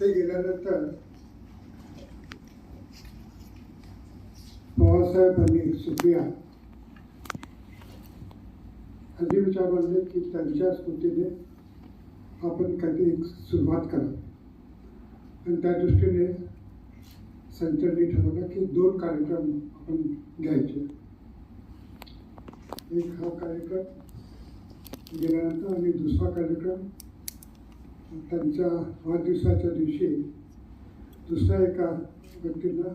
ते गेल्यानंतर बाबासाहेबांनी सुप्रिया हल्ली विचार मांडले की त्यांच्या स्मृतीने आपण काहीतरी एक सुरुवात करा. आणि त्या दृष्टीने संचलनी ठरवलं की दोन कार्यक्रम आपण घ्यायचे. एक हा कार्यक्रम गेल्यानंतर आणि दुसरा कार्यक्रम त्यांच्या वाढदिवसाच्या दिवशी दुसऱ्या एका व्यक्तींना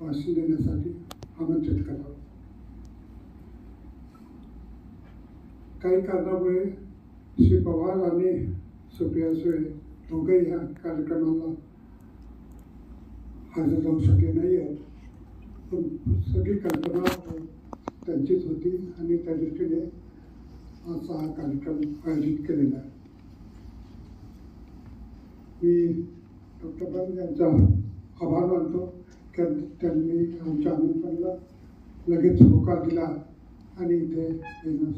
फाशी देण्यासाठी आमंत्रित करावं काही कारणामुळे श्री पवार आणि सुप्रिया सुळे दोघंही ह्या कार्यक्रमाला हजर राहू शकले नाही आहेत पण सगळी कल्पना त्यांचीच होती आणि त्या दृष्टीने असा हा कार्यक्रम आयोजित केलेला आहे. मी डॉक्टर बंद यांचा आभार मानतो. की त्यांनी आमच्या आमंत्रणाला लगेच होकार दिला आणि इथे येणं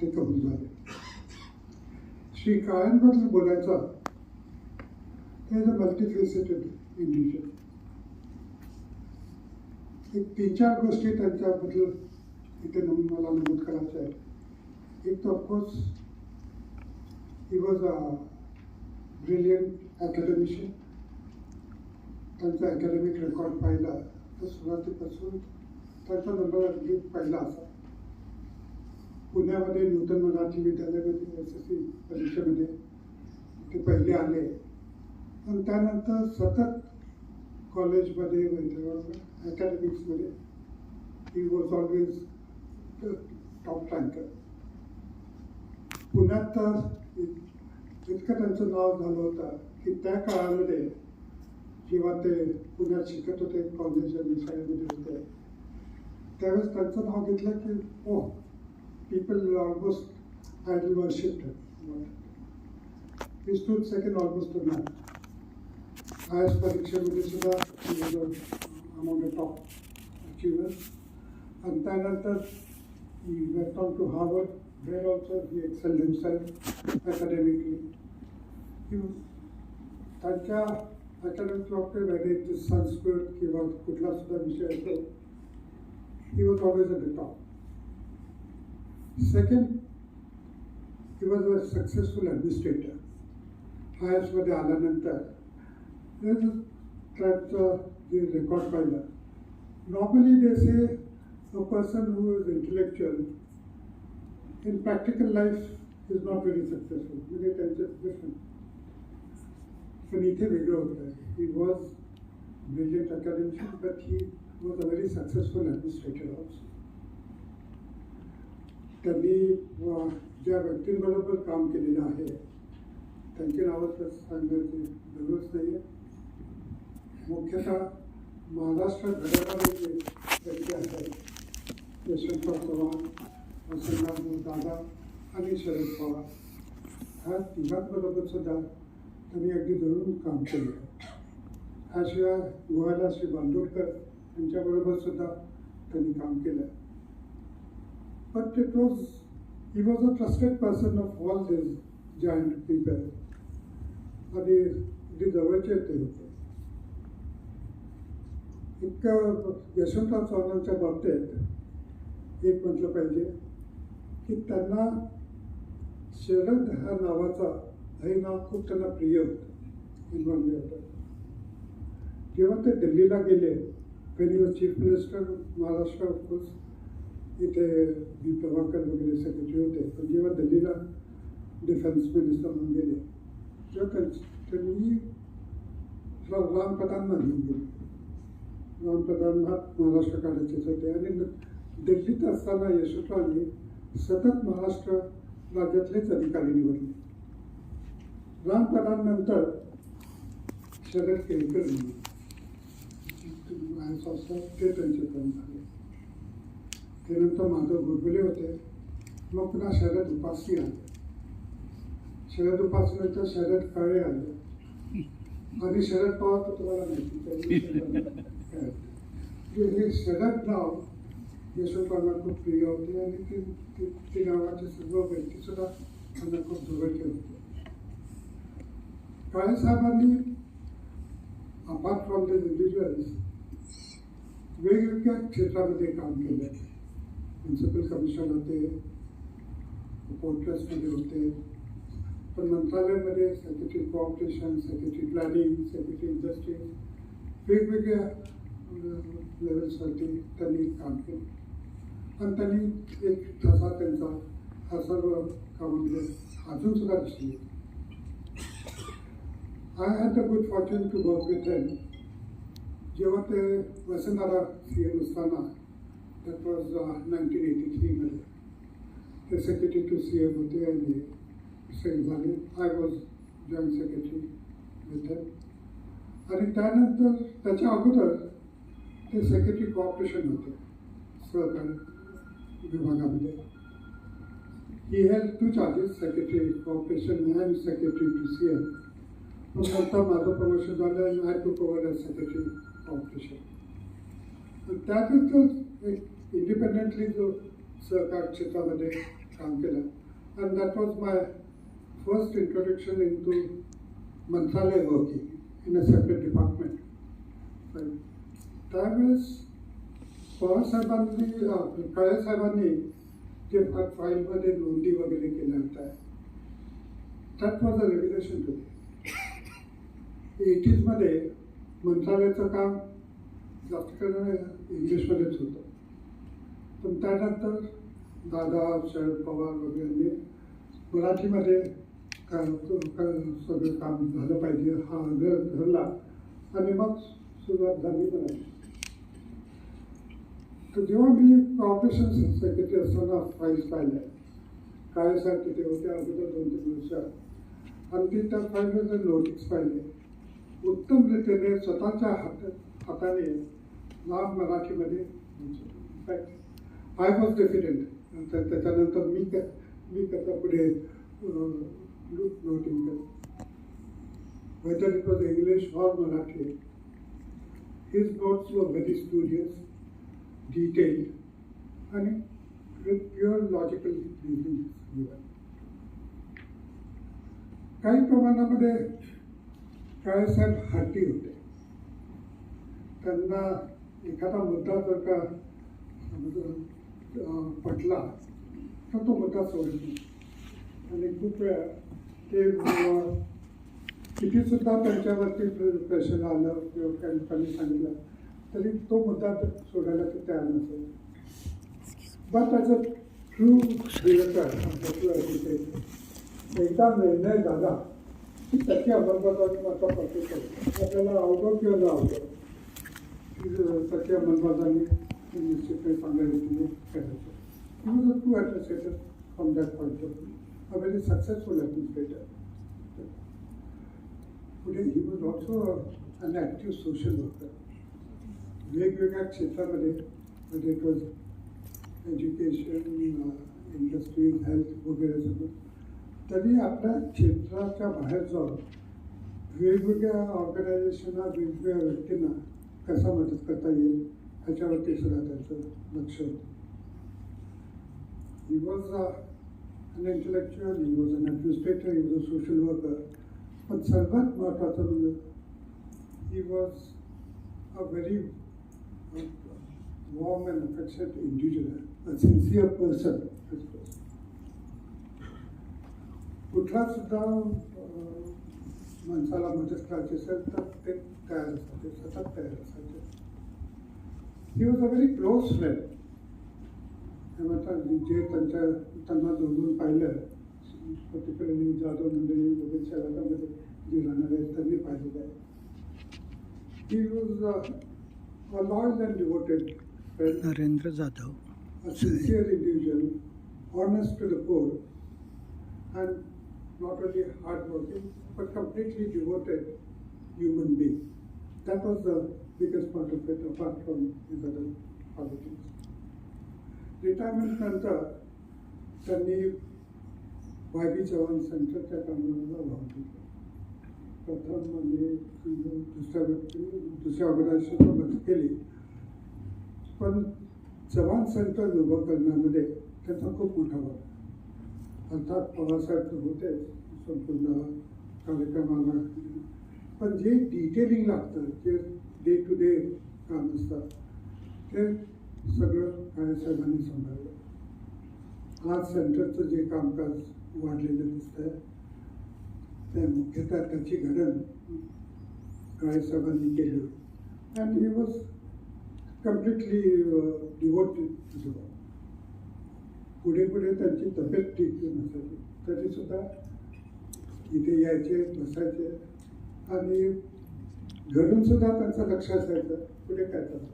ते कबूल झाले. श्री काळ्यांबद्दल बोलायचं ते इज अ मल्टीफेसेटेड इंडिव्हिज्युअल एक तीन चार गोष्टी त्यांच्याबद्दल इथे मला नमूद करायचं आहे एक तर of course he was a brilliant academician त्यांचा अकॅडमिक रेकॉर्ड पाहिला. तर सुरुवातीपासून त्यांचा नंबर अगदी पहिला असा. पुण्यामध्ये नूतन मराठी विद्यालयामध्ये एस एस सी परीक्षेमध्ये ते पहिले आले. आणि त्यानंतर सतत कॉलेजमध्ये अकॅडमिक्समध्ये he was always top ranker पुण्यात तर इतकं त्यांचं नाव झालं होतं की त्या काळामध्ये जेव्हा ते पुण्यात शिकत होते कॉलेजच्या आणि शाळेमध्ये होते त्यावेळेस त्यांचं नाव घेतलं की ओ people almost I worship he stood second almost to man I S परीक्षेमध्ये सुद्धा अमोंग टॉप अचिव्हर्स आणि त्यानंतर he to Harvard to Harvard. There also he excelled himself academically. He त्यांच्या अकॅडमिक बाबतीत वगैरे संस्कृत किंवा कुठला सुद्धा विषय असतो he was always a the top second he was a successful administrator I आल्यानंतर त्यांचं जे रेकॉर्ड पाहिलं normally they say a person who is intellectual in practical life is not very successful म्हणजे त्यांचं different. पण इथे वेगळं होतं he was brilliant academician but he was a very successful administrator also त्यांनी ज्या व्यक्तींबरोबर काम केलेलं आहे त्यांची नावं तर गरज नाही आहे मुख्यतः महाराष्ट्र घडवणारे जे व्यक्ती आहेत यशवंतराव चव्हाण वसंतराव दादा आणि शरद पवार ह्या तिघांबरोबर सुद्धा आणि अगदी जवळून काम केलं. त्याशिवाय गोव्याला श्री बांदोडकर यांच्याबरोबर सुद्धा त्यांनी काम केलं. But it was he was a trusted person of all this joint people आणि अगदी जवळचे ते होते. इतकं यशवंतराव चव्हाणांच्या बाबतीत एक म्हटलं पाहिजे की त्यांना शरद ह्या नावाचा हे नाव खूप त्यांना प्रिय होतं. इन्व्हॉल्व्ह होतं जेव्हा ते दिल्लीला गेले when chief minister Maharashtra of course इथे बी प्रभाकर वगैरे सेक्रेटरी होते. पण जेव्हा दिल्लीला डिफेन्स मिनिस्टर म्हणून गेले तेव्हा त्यां- त्यांनी रा- रामप्रधानना घेऊन गेले. रामप्रधान महाराष्ट्र काढायचेच होते. आणि दिल्लीत असताना यशवंतरावांनी सतत महाराष्ट्र राज्यातलेच अधिकारी निवडले. रामप्रधान शरद केळकर ते त्यांचे क्रम झाले. त्यानंतर माधव गोडबोले होते. मग पुन्हा शरद उपासी आले. शरद उपासनेनंतर शरद काळे आले. आणि शरद पवार तर तुम्हाला माहिती त्यांनी म्हणजे हे शरद नाव यशवंतरावांना खूप प्रिय होते आणि ते ते- नावाचे सर्व व्यक्ती सुद्धा त्यांना खूप जवळचे होते. Kale apart from the individuals वेगवेगळ्या क्षेत्रामध्ये काम केलं. म्युन्सिपल कमिशन होते पोर्ट्रेसमध्ये होते पण मंत्रालयामध्ये secretary cooperation secretary planning secretary industry वेगवेगळ्या लेवल्सवरती त्यांनी काम केलं. आणि त्यांनी एक ठसा त्यांचा हा सर्व कामामध्ये अजून सुद्धा दिसून येतो I had the good fortune to work with them जेव्हा ते वसंतदारा सी एम असताना दॅट वॉज नाईन्टीन एटी थ्रीमध्ये ते सेक्रेटरी टू सी एम होते आणि सेम झाले I was joint secretary with them आणि त्यानंतर त्याच्या अगोदर ते सेक्रेटरी कोऑपरेशन होते सहकार विभागामध्ये he held two charges secretary cooperation and secretary to C M पण नंतर माझं प्रमोशन झालं आणि I to cover as secretary cooperation त्यातच एक इंडिपेंडेंटली जो सहकार क्षेत्रामध्ये काम केलं and that was my first introduction in to Mantralaya working in a separate department त्यावेळेस पवार साहेबांनी अं, काळे साहेबांनी जे फा- फाईलमध्ये नोंदी वगैरे केल्या होत्या that was a regulation to एटीजमध्ये मंत्रालयाचं काम जास्त करून इंग्लिशमध्येच होतं. पण त्यानंतर दादा शरद पवार वगैरे मराठीमध्ये का- सगळं काम झालं पाहिजे. हा आग्रह धरला आणि मग सुरुवात झाली मराठी. तर जेव्हा मी ऑपरेशन सेक्रेटरी असताना फाईल्स पाहिल्या कायसाठी ते होते अगोदर दोन तीन वर्ष आणि ते त्या फाईलमध्ये नोटीस पाहिले. उत्तम रीतीने स्वतःच्या हात हाताने लांब मराठीमध्ये आय वॉज डेफिडेंट नंतर त्याच्यानंतर मी त्या मी त्याचा पुढे नव्हती whether it was English or Marathi his notes वर व्हेरी स्टुरियस डिटेल आणि विथ प्युअर लॉजिकल रिझनिंग काही प्रमाणामध्ये काळेसाहेब हाती होते. त्यांना एखादा मुद्दा जर का पटला तर तो मुद्दा सोडत आणि खूप वेळा ते कितीसुद्धा त्यांच्यावरती प्रेशर आलं किंवा काही लोकांनी सांगितलं तरी तो मुद्दा सोडायला ते तयार नसेल बट त्याचं अ ट्रू एकदा निर्णय झाला की त्याची अंमलबजावणी मात्र करतो करतो आपल्याला आवडो किंवा न आवडो ती त्याची अंमलबजावणी निश्चितपणे चांगल्या रीतीने करायचं He was a true administrator from that point of view, a very successful administrator. पुढे he was also an active social worker वेगवेगळ्या क्षेत्रामध्ये म्हणजे it was education industries health वगैरे सगळं तरी आपल्या क्षेत्राच्या बाहेर जाऊन वेगवेगळ्या ऑर्गनायझेशनना वेगवेगळ्या व्यक्तींना कसा मदत करता येईल ह्याच्यावरती सुद्धा त्यांचं लक्ष होतं. He was an intellectual he was an administrator he was a social worker पण सर्वात महत्त्वाचं म्हणजे he was a very warm and affectionate individual a sincere person कुठला सुद्धा अं, माणसाला मदत करायची असेल तर ते तयार असायचे सतत तयार असायचे he was a very close friend जे त्यांच्या त्यांना जोडून पाहिलं पर्टिक्युलरली जाधव मंडळी वगैरे शहरामध्ये जे राहणारे आहेत त्यांनी पाहिलेलं आहे he was a loyal and devoted friend Narendra Jadhav a sincere individual, honest to the core, and not only hardworking, but completely devoted human being. That was the biggest part of it, apart from his other qualities. Retirement नंतर त्यांनी Y B Chavan सेंटरच्या कामाला भाग दिला प्रथम म्हणजे दुसऱ्या व्यक्ती दुसऱ्या ऑर्गनायझेशनला मदत केली पण चव्हाण सेंटर उभं करण्यामध्ये त्याचा खूप मोठा भाग अर्थात पवारसाहेब तर होते संपूर्ण कार्यक्रमाला. पण जे डिटेलिंग लागतं जे डे टू डे काम असतात ते सगळं काळेसाहेबांनी सांभाळलं. आज सेंटरचं जे कामकाज वाढलेलं दिसतंय त्या मुख्यतः त्याची घडण काळेसाहेबांनी केलं. And he was completely devoted to the पुढे पुढे त्यांची तब्येत ठीक नसायची तरी सुद्धा इथे यायचे बसायचे. आणि घरून सुद्धा त्यांचं लक्ष असायचं. पुढे काय चाललं?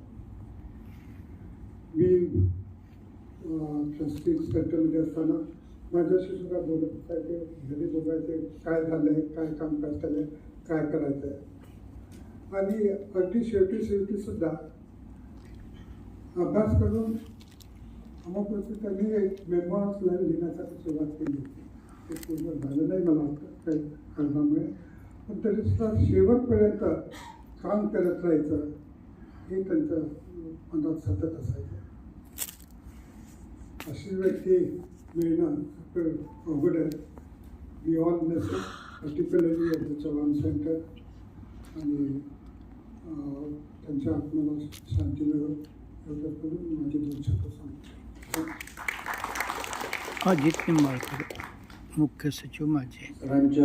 मी ट्रस्टी सेंटरमध्ये असताना माझ्याशी सुद्धा बोलत असायचे. घरी बघायचे काय झालंय काय कामकाज झालंय काय करायचं आहे आणि अगदी शेवटी शेवटी सुद्धा अभ्यास करून अमुक त्यांनी एक मेमॉर्स लाईन लिहिण्यासाठी सुरुवात केली होती. ते पूर्ण झालं नाही मला वाटतं. काही कारणामुळे. पण तरी सुद्धा शेवटपर्यंत काम करत राहायचं हे त्यांच्या मनात सतत असायचं. अशी व्यक्ती मिळणं अवघड आहे. We all miss particularly at Chavan centre आणि त्यांच्या आत्म्याला शांती मिळो एवढं करून माझी दोन शब्द सांगतो अजित निंबाळकर मुख्य सचिव माझे राज्य